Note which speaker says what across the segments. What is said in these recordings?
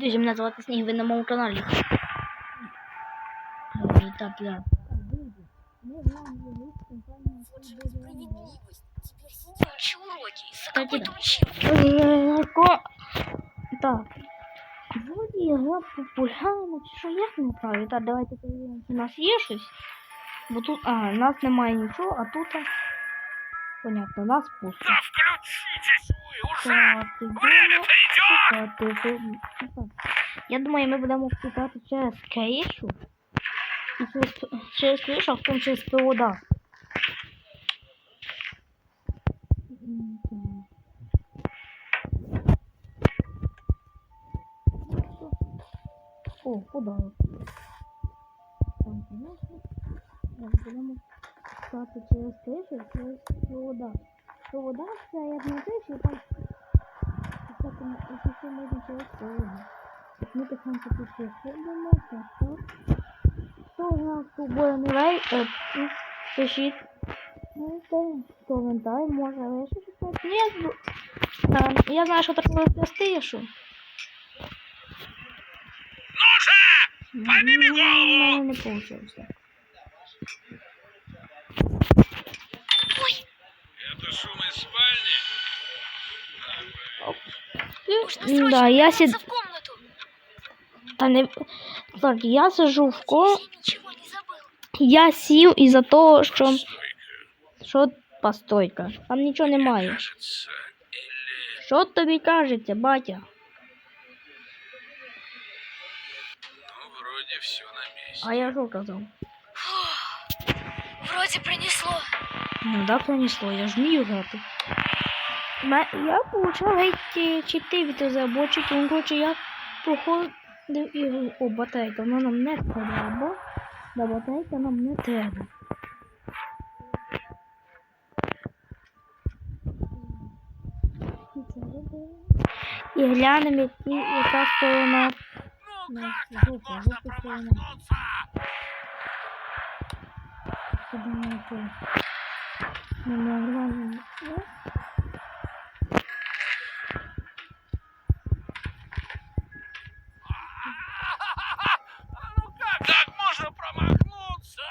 Speaker 1: Друзі, мене звати Сніг, ви на моєму каналі. Ой, Так, я.
Speaker 2: Справедливость. Теперь сиди учи уроки. За
Speaker 1: Кстати,
Speaker 2: какой
Speaker 1: да.
Speaker 2: ты учил?
Speaker 1: Е, ко- Так. Вроді гра популярна, чи що як не правильно. Так, давайте подивимося. У нас є щось. Бо тут, а, у нас немає нічого, а тут. а, Понятно, у нас пусто.
Speaker 3: Да включитесь Уже!
Speaker 1: Я думаю, ми будемо втікати через кришу. І через, через кришу, а потім через провода. О. Так, понятно. Так, будемо шукати через кришу, через провода. Провода це як на криші, там так, якщо можна через провода. Так, ми тихенько тут виходимо, так, так. Хто у нас тобою не вей, е, ну, пишіть. Ну, це коментар, може лишити щось. Ні, я, з- е, я знаю, що таке пластишу.
Speaker 3: Ну же! Подними
Speaker 1: У
Speaker 3: голову!
Speaker 1: мене не вийшло.
Speaker 3: Это шум из спальни?
Speaker 2: Нужно
Speaker 1: Да,
Speaker 2: срочно
Speaker 1: я
Speaker 2: вернуться
Speaker 1: сид...
Speaker 2: в комнату.
Speaker 1: Та не... Так, я сижу в ко...
Speaker 2: Я ничего не забыл.
Speaker 1: Я сів із-за того, що...
Speaker 3: Стойка,
Speaker 1: Що постойка? Там нічого немає.
Speaker 3: кажется. Или...
Speaker 1: Що тобі кажеться, батя?
Speaker 3: Ну, вроде все на месте.
Speaker 1: А я що казав?
Speaker 2: Фух, Вроде принесло.
Speaker 1: Ну да, пронесло, я ж вмію грати. Я получав геть чити від розробочиків, ну, коротше, я проходив ігру. О, батарейка, вона нам не треба. Да, батарейка нам не треба. І глянемо, яка сторона. Жопа, жопа сторона. Сюди. Не могла, не могла.
Speaker 3: Ну как так можно промахнуться?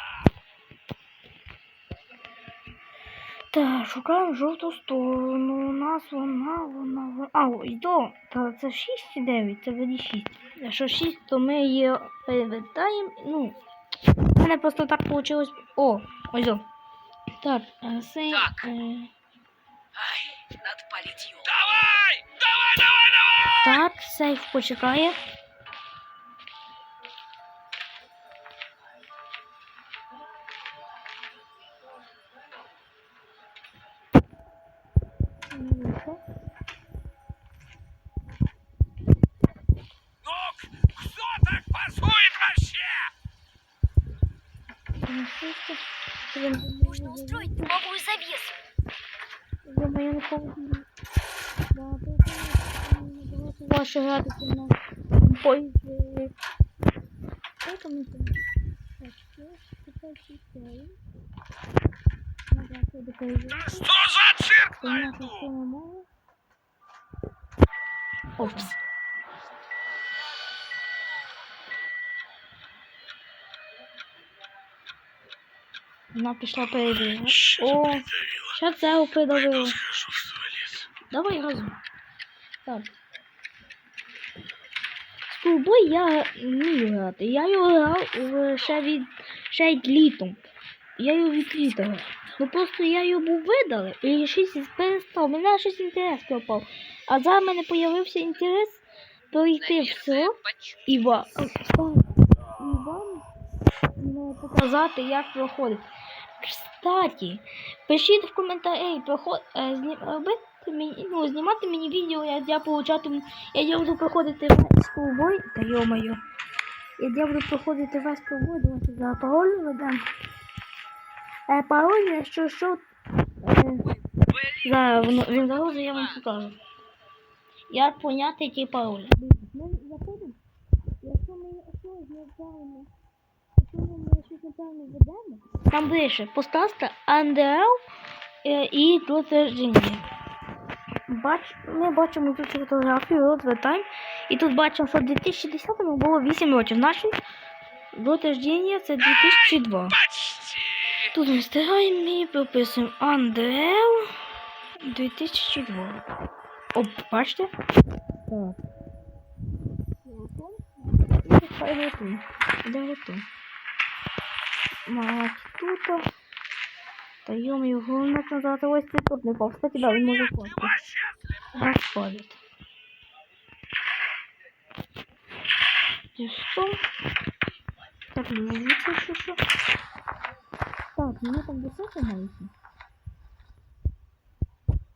Speaker 1: Шукаємо жовту сторону. У нас вона, вона, вона. А, до. Та це 6 чи 9, це вроді 6. Якщо 6, то ми її перевертаємо. Ну, в мене просто так вийшло. О, ось до. Так, е, це.
Speaker 2: Так.
Speaker 1: Е,
Speaker 2: Ай, надо полить его.
Speaker 3: Давай! Давай, давай, давай!
Speaker 1: так, сейф почекає. Ваші гратися на поїзді. Сколько ми там? Що?
Speaker 3: Что за цирк на
Speaker 1: що немає. Опс. Вона пішла перевіряти. О, що це
Speaker 3: схожу.
Speaker 1: Давай разом. Так. Скулбой я вмію грати. Я його грав ще від ще й літом. Я його від літа грав. Ну просто я його був видалив і щось перестав. Мене щось інтерес пропав. А зараз в мене з'явився інтерес пройти все і вам, показати, як проходить. Кстати, пишіть в коментарі, проход, робити мені, ну, знімати мені відео, як я получатиму, як я буду проходити весь ковбой, та йо-моє, як я буду проходити весь ковбой, давайте за пароль ведемо. Е, пароль, якщо що, е, за, він загрузить, я вам покажу. Як поняти ті паролі. Ми заходимо, якщо ми щось неправильно, якщо ми щось неправильно ведемо, там ближче поставте Андерел е, і підтвердження. Бач, ми бачимо тут цю фотографію, розвертаємо І тут бачимо, що в 2010-му було 8 років. Значить, рождення це 2002. Тут ми стираємо і прописуємо Андреу 2002. Оп, бачите? Так. Хай готує. Де готує? Мать тут. Та йом його головне назад ось це тут не пав. Кстати, да, він може впасти. Розпадить. І що? Так, ну, звідси що, що? Так, мені там високо мається.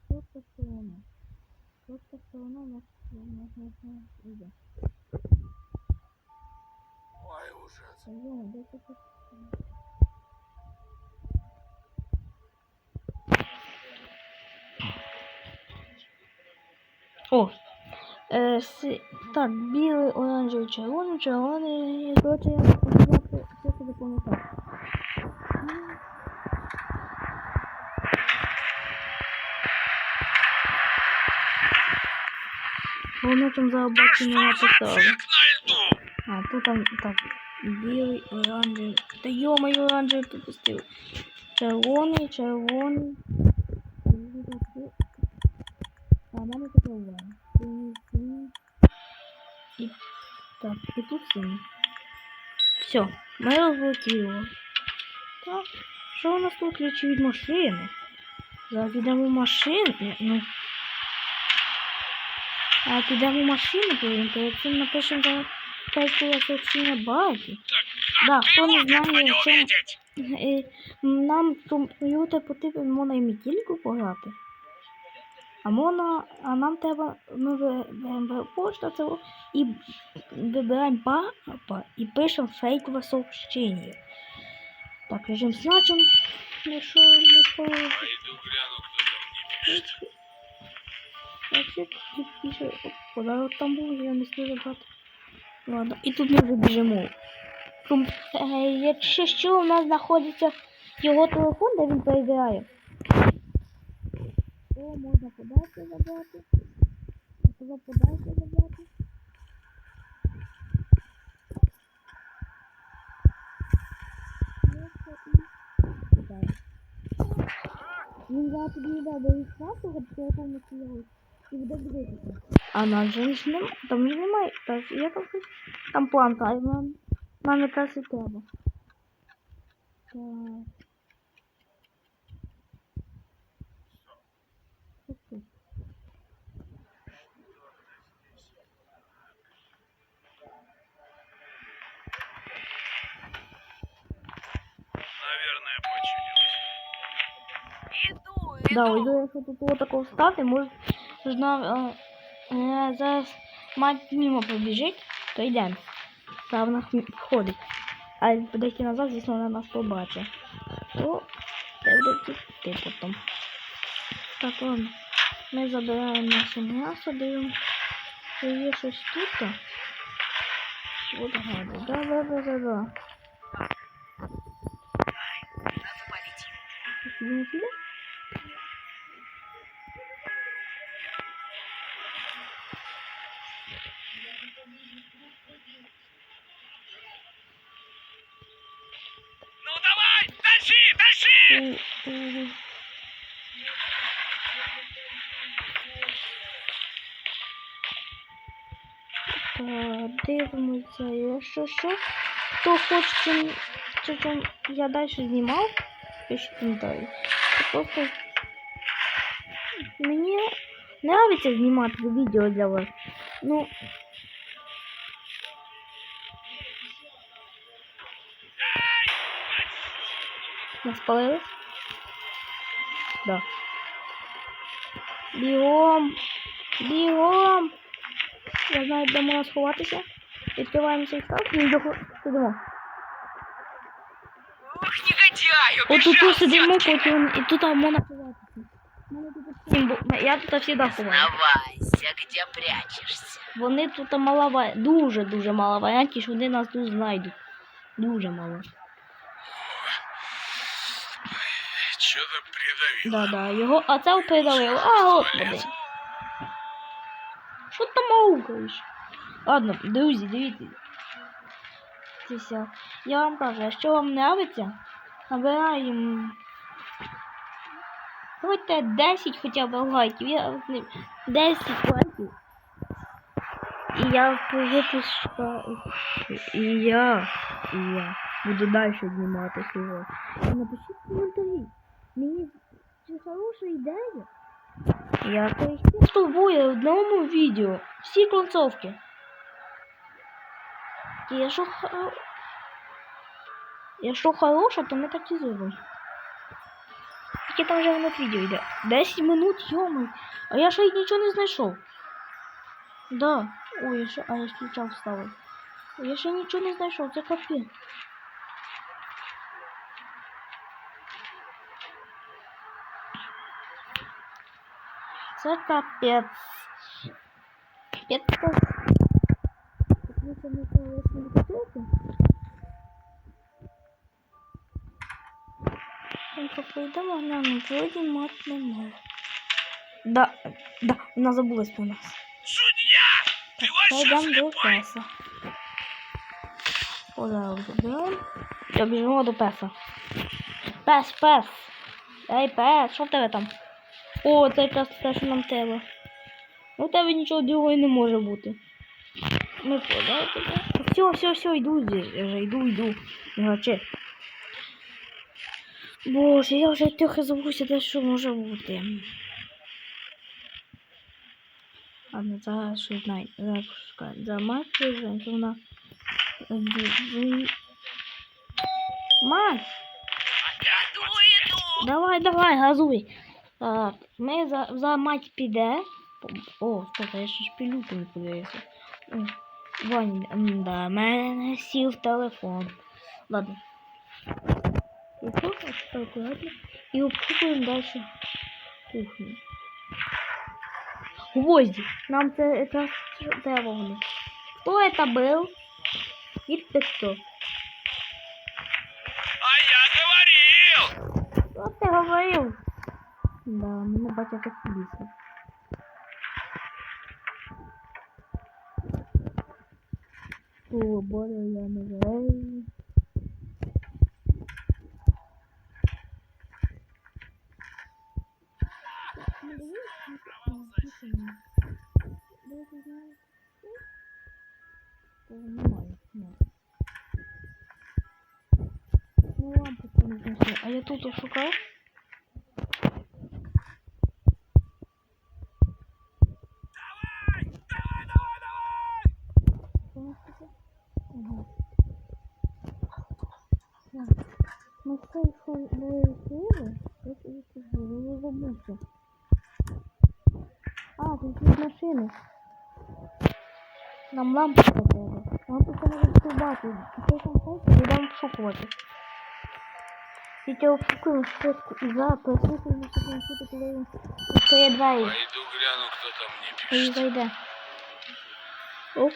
Speaker 1: Просто сторона. Просто сторона у нас у нас у нас у.
Speaker 3: Ой, ужас.
Speaker 1: Та йо, де це? О, е, си, так, білий, оранжевий, червоний, червоний, коротше я запам'ятав, все це запам'ятав. Головне там забачення написали.
Speaker 3: Век.
Speaker 1: А, тут там так, білий, оранжевий. Та йо-моє, оранжевий пропустив. Червоний, червоний. А, в мене тут і тут синій. Все, ми розблокували. Так, що у нас тут ключі від машини? Зараз йдемо в машину. Ну, а підемо в машину, повинен, перед цим напишемо за сообщення багаті. Да, хто не знає,
Speaker 3: не
Speaker 1: в чому. Е, нам комп'ютер потрібен можна і мітільку пограти. А можна, а нам треба, ми почту це і вибираємо папа і пишемо фейкове сообщення. Так, режим значим, якщо не скоро. Вообще тут пише, подарок там був, я не встиг забрати. Ладно, і тут ми вже. Е, Якщо що, у нас знаходиться його телефон, де він перевіряє. То можна подальше забрати. А туди подальше забрати. Просто і кидає. Він зараз тобі йде до відсмату, телефон не сіяв. І буде дивитися. А на же ж нема, там ж немає, так, я там хоч- там планка, а нам, нам якраз і треба. Так. Да, ось якщо тут вот такого стати, може, можна е, е, зараз мать мимо побіжить, то йдемо. Та вона ходить. А подойти назад, звісно, вона нас побачить. То це буде ти потім. Так, ладно. Ми забираємо наше м'ясо, дивимося. Чи є щось тут? От гади. Да, да, да, да, да.
Speaker 2: Надо полить.
Speaker 1: Не піде? Так, дивимося, якщо що. Хто хоче, чи там я далі знімав, пишіть коментарі. Просто мені подобається знімати відео для вас. Ну, не спалились? Да. Бігом! Бігом! Я знаю, де можна сховатися. Відкриваємо цей став і йдемо. Сидимо. От тут сидимо, потім і тут можна ховатися. Я тут завжди ховаю.
Speaker 2: Давайся, где прячешься?
Speaker 1: Вони тут мало ва- дуже-дуже мало варіантів, що вони нас тут знайдуть. Дуже мало.
Speaker 3: Что-то придавило.
Speaker 1: Да-да, його. А це передали. А, господи. Що там маукаєш? Ладно, друзі, дивіться. Я вам кажу, якщо вам нравиться, набираємо. Давайте 10 хоча б лайків. Я 10 лайків. І я випуску. І я. І я буду далі знімати його. Напишіть коментарі. Мені це хороша ідея. Я поясню з тобою в одному відео. Всі концовки. І якщо, хо- якщо хороша, то ми так і зробимо. Тільки там вже воно відео йде. 10 минут, йомай. А я ще й нічого не знайшов. Да. Ой, я ще, а я включав вставив. Я ще нічого не знайшов, це капець. Це капець. Капець. Зараз не готові. Там попойдемо, глянемо, вроді мат немає. Да, да, вона забулась про нас.
Speaker 3: Судья! Ты
Speaker 1: Так,
Speaker 3: вообще
Speaker 1: йдемо до песа. Подарок заберемо. Я біжимо до песа. Пес, пес. Ей, пес, що в тебе там? О, це якраз те, що нам треба. Ну, в тебе нічого другого і не може бути. Ми подали. Все, все, все, я вже йду, йду. Не гачи. Боже, я вже трохи забувся, де що може бути. Ладно, зараз щось знай. Зараз шукаю. За матчем, що вона... Мать!
Speaker 2: Иду, иду.
Speaker 1: Давай, давай, газуй. А, ми за, за мать піде. О, стоп, я ще шпилюку не подивився. М, да, мене сів телефон. Ладно. І тут ось акуратно. І обшукуємо далі кухню. Гвозді. Нам це якраз треба вони. Хто это был? И кто?
Speaker 3: А я говорил!
Speaker 1: Що ти говорив? Да, мене батя так бісить. О, боже, я не знаю. Немає, немає. Ну лампу не знайшли. А я тут шукав. Ага. Так. Ну що ви сили? Я я забувся. А, тут є машини. Нам лампу треба. Лампу може вступати. Ти там хочеш, будемо обшукувати. Тільки обшукуємо швидко і за прислухаємо, щоб не чути, коли він відкриє двері.
Speaker 3: Пойду гляну, кто там
Speaker 1: Хай
Speaker 3: пишет.
Speaker 1: зайде. Оп.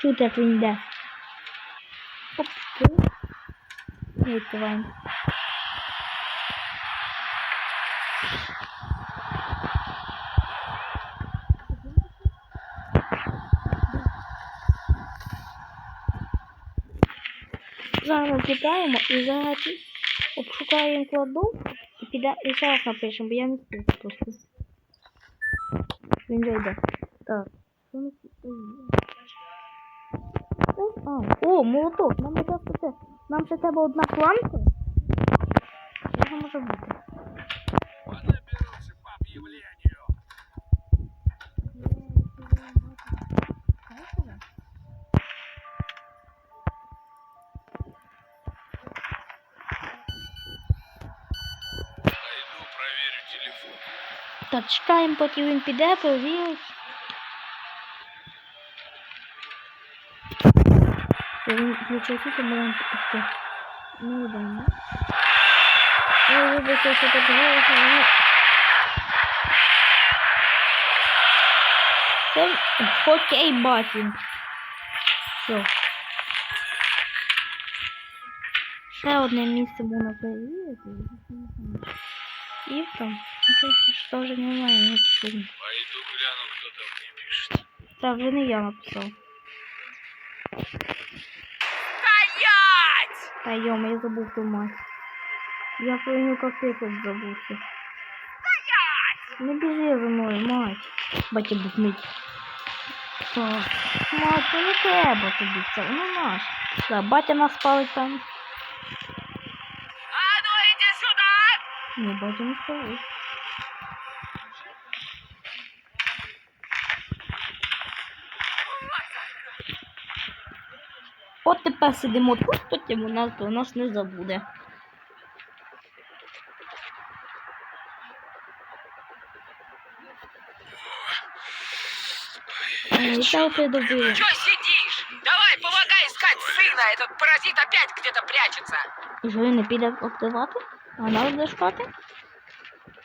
Speaker 1: Чути, як він йде. Оп. ти. Не відкриваємо. Зараз кидаємо і зараз обшукаємо кладовку і піде і зараз напишемо, бо я не спів просто. Він же йде. Так. О, молоток, нам якраз це. Нам ще треба одна планка. Що це може бути?
Speaker 3: Понабирался по объявлению. Пойду проверю телефон.
Speaker 1: Так, чекаємо, поки він піде, провірить. Все, Він включився, то можемо піти. Ну, йдемо. Ой, вибачте, що подивилися, але... Це хокей батін. Все. Ще одне місце можна перевірити. І там. Тут ж теж немає ніяких.
Speaker 3: Пойду гляну, кто там мне пишет.
Speaker 1: Це вже не я написав.
Speaker 2: Стоять!
Speaker 1: Та йома, я забув ту мать. Я про нього как ти тут забувся. Не біжи за мною, мать. Батя був мить. Так. Мать, ну не треба тобі це, ну наш. Да, батя нас палить там.
Speaker 2: А ну иди сюда!
Speaker 1: Ні, батя не спалить. От тепер сидимо тут, потім у нас про нас не забуде. Ой, та ти добила.
Speaker 2: Чё сидишь? Давай, помогай искать сына! Этот паразит опять где-то прячется!
Speaker 1: І що він не піде обдавати? А вона буде шукати?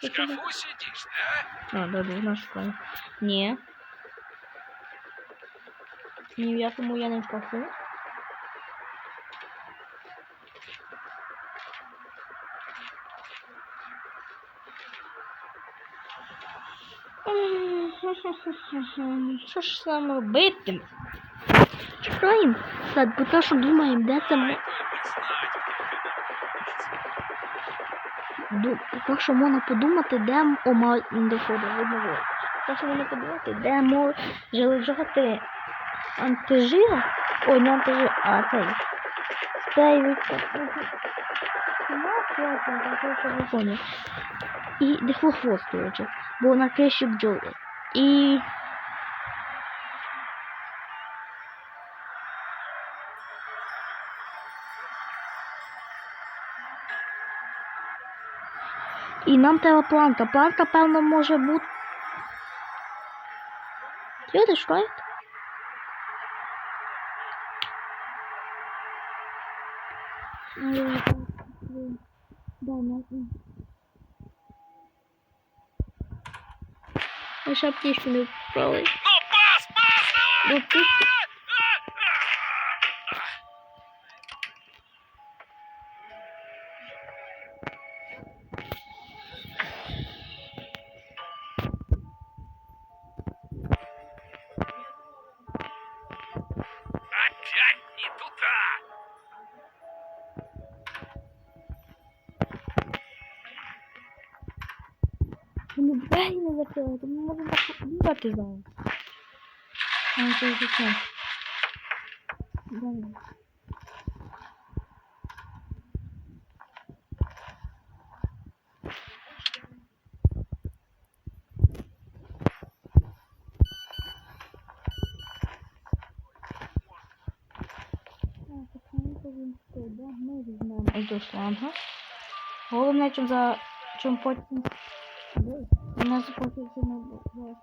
Speaker 3: В шкафу сидишь, да?
Speaker 1: А, добре, вона шукає. Ні. Ні в якому я не шкафу. Що ж нам робити? Чекаємо. Так, бо то, що думаємо, де це ми. Так що можна подумати, де м- о, ма... не доходить, видно. Так що можна подумати, де може лежати антижир, ой, не антижир, а цей. Цей від... І дихлохвост, речі, бо на криші бджоли. І... І нам треба планка. Планка, певно, може бути. Люди шукають? Я ще аптечку не вправили.
Speaker 3: Ну, пас, пас, давай!
Speaker 1: Ну, тут...
Speaker 3: Опять
Speaker 1: Вони двері не закрили, то ми можемо бігати зараз. А, вже це. Давай. Ми візьмемо до шланга. Головне, чим за чим потім у нас потім це не буде.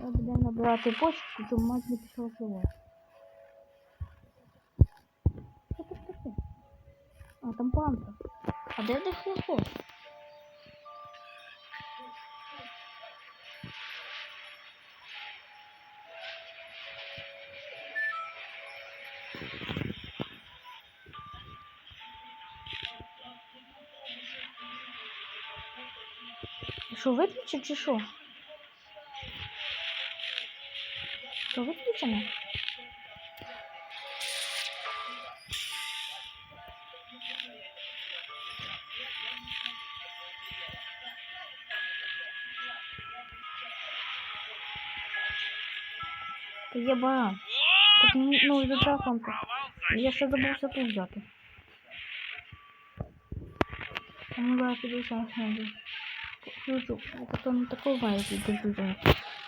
Speaker 1: Я буду набирати почту, то мать не пішла таке? А, там панта. А де де хлопок? Що, виключив чи що? Що виключено? Та є. Так, ну, ну, за телефон. Я ще забувся тут взяти. А ну, зараз піду зараз знайду. Я там такого відключу.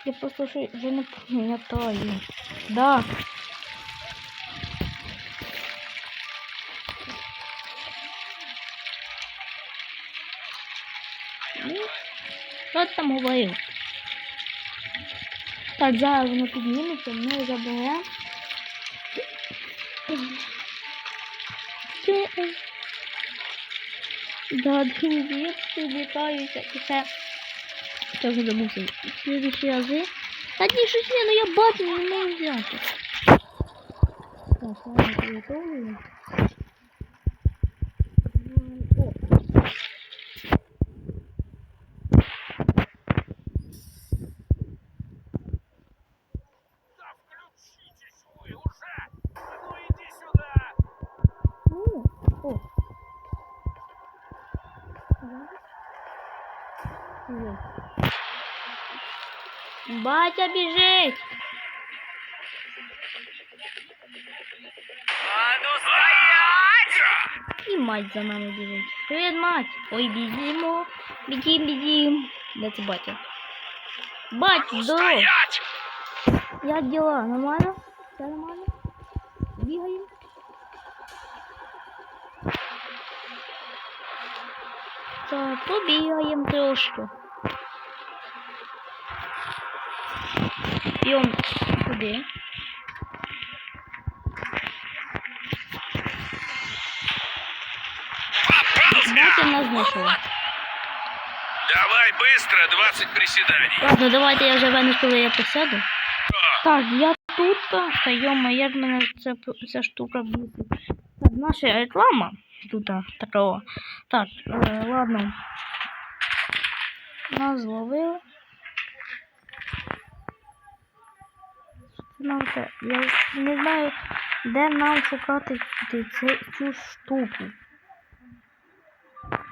Speaker 1: Я просто вже, вже не пам'ятаю. Да. Ну, там говорив? Так, зараз воно підніметься, ми заберемо. Це... Да, дзвінки літаються і все. Це вже забувся. Слідуючі рази. Та ні, щось є, ну я бачу, не можу взяти. Так, ладно, приготовлю. Батя біжить! І мать за нами біжить. Привіт, мать! Ой, біжимо. Бігім, бігім. Де це батя? Бать,
Speaker 2: Ну
Speaker 1: здорово! Як дела? Нормально? Все нормально? Бігаємо? Так, побігаємо трошки. Батя нас знайшов.
Speaker 3: Давай быстро, 20 приседаний.
Speaker 1: Ладно, давайте я вже венеш, коли я посяду. Так, я тут, та йома, як мене ця, ця штука бісить. Так, наша реклама тут такого. Так, е, ладно. Нас зловили. Це? Я не знаю, де нам шукати цю, штуку.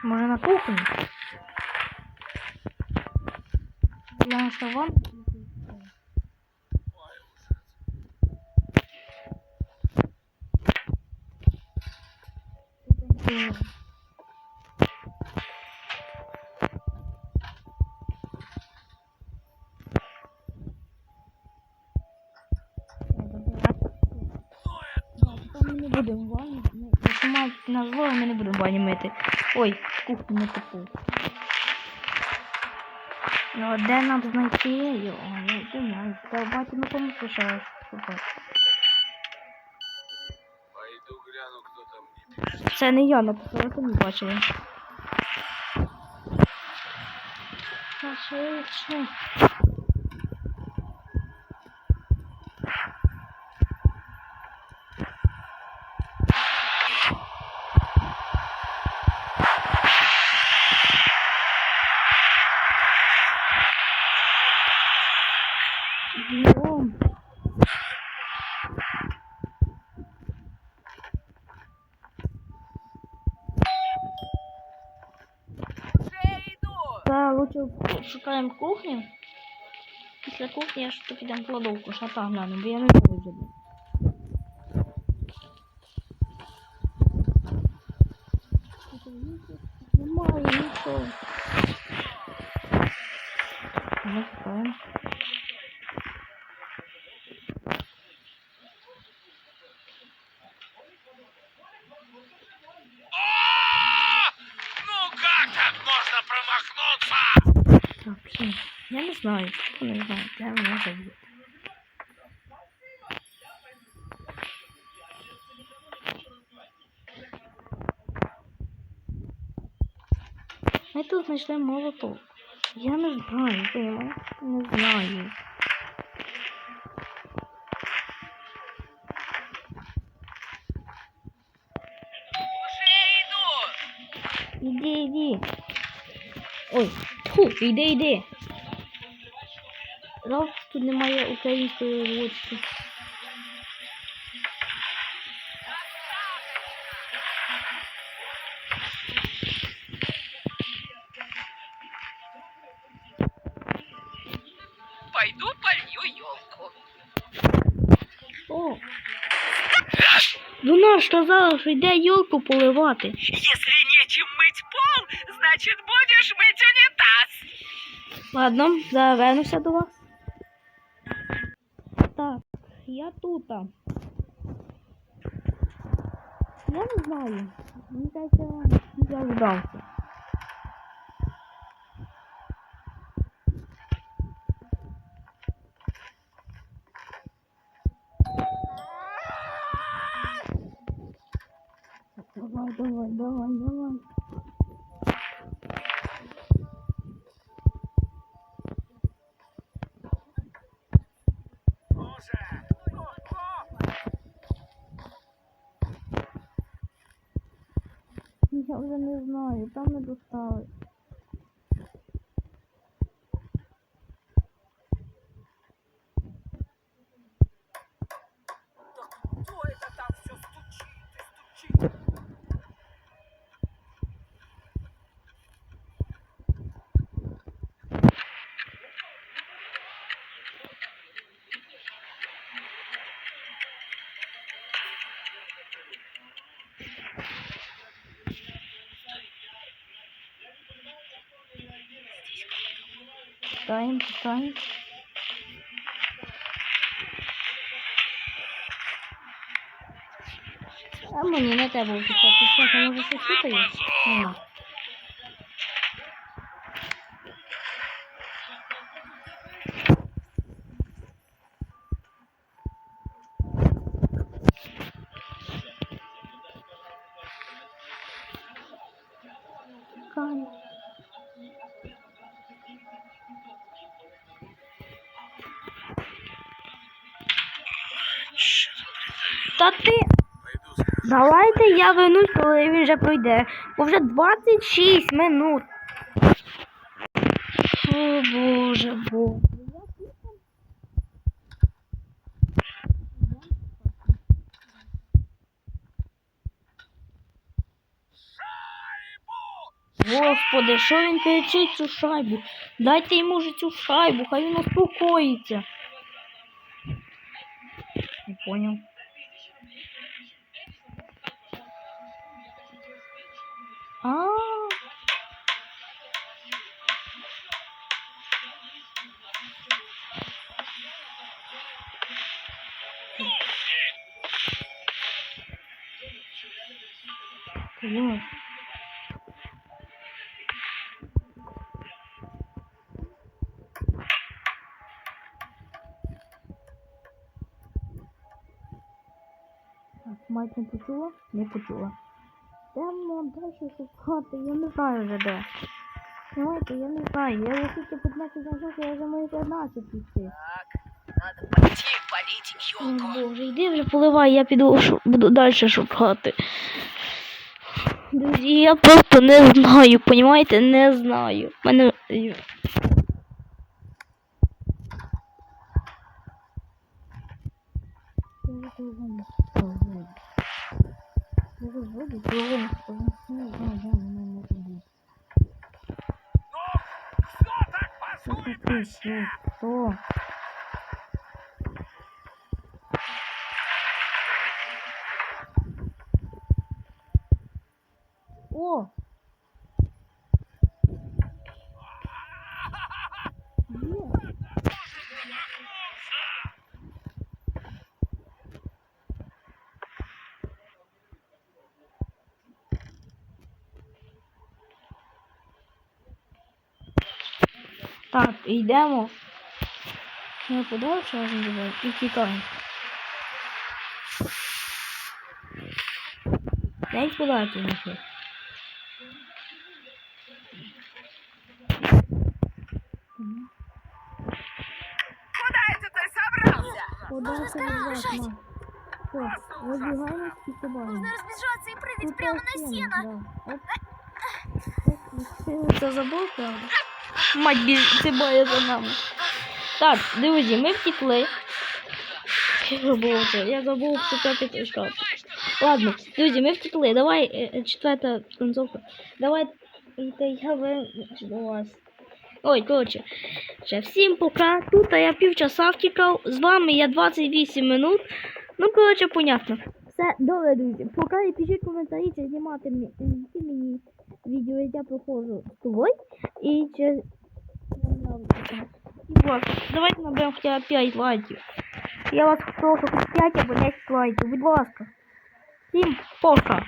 Speaker 1: Може на кухні? Я що вам? М. не будемо в ванні мити. Ой, кухню не типу. Ну, де нам знайти його? Я не знаю. Та батя ну кому раз.
Speaker 3: Пойду гляну, кто там не пишет.
Speaker 1: Це не я написала, самі бачили. Та швидше. шукаємо кухню. Після кухні я ж то підемо в кладовку, що там гляну, бо я не знаю вже. де. Немає нічого. Ну, шукаємо. Знаю, я не знаю, де вона забуде. Ми тут знайшли молоток. Я не знаю, понимаєш? Не знаю. Іди, іди. Ой, тьфу, іди, іди. Раз тут немає української ручки.
Speaker 2: Пойду полью елку.
Speaker 1: О! Вона ж сказала, що йде йолку поливати.
Speaker 2: Если нечем мыть пол, значит будешь мыть унитаз.
Speaker 1: Ладно, завернуся до вас. Тут. Я не знаю. Мені кажется, я здався. Я вже не знаю, там не достали. Читаємо. А мені не треба втікати. Що, може щось тут є? Нема. Давайте я вернусь, коли він вже пройде. Бо вже 26 минут. О боже, боже. Господи, що він кричить цю шайбу? Дайте йому вже цю шайбу, хай він успокоїться. Не понял. А. Понял. Так, мать не почула? Не почула. Йдемо далі шукати, я не знаю вже де. Знаєте, я не знаю, я тільки 15 знайшов, я вже маю 15 піти.
Speaker 2: Надо пойти полить
Speaker 1: О. Боже, йди вже поливай, я піду буду далі шукати. Друзі, я просто не знаю, понімаєте, не знаю. Мене. Что? йдемо. Я подальше разом зробив і тікаємо. Я їх подальше знайшов.
Speaker 2: Куда это ты собрался?
Speaker 1: Подальше від вас, ма. Все, розбігаємось і сібаємо.
Speaker 4: Нужно разбежаться и прыгать прямо на сено.
Speaker 1: Це забув, правда? Мать сибає за нами. Так, друзі, ми втекли. Я забув це, я забув читати шкаф. Ладно, друзі, ми втекли. Давай, е, е, четверта концовка. Давай, я до вас. Ой, коротше. Ще всім пока. Тут я півчаса втікав. З вами я 28 минут. Ну, коротше, понятно. Все, добре, друзі. Пока і пишіть коментарі, чи знімати мені, відео, я проходжу з тобою. І чи... Ласка, давайте наберем хотя бы 5 лайків. Я вас прошу, хоч 5 або 10 лайків, будь ласка. Всім пока.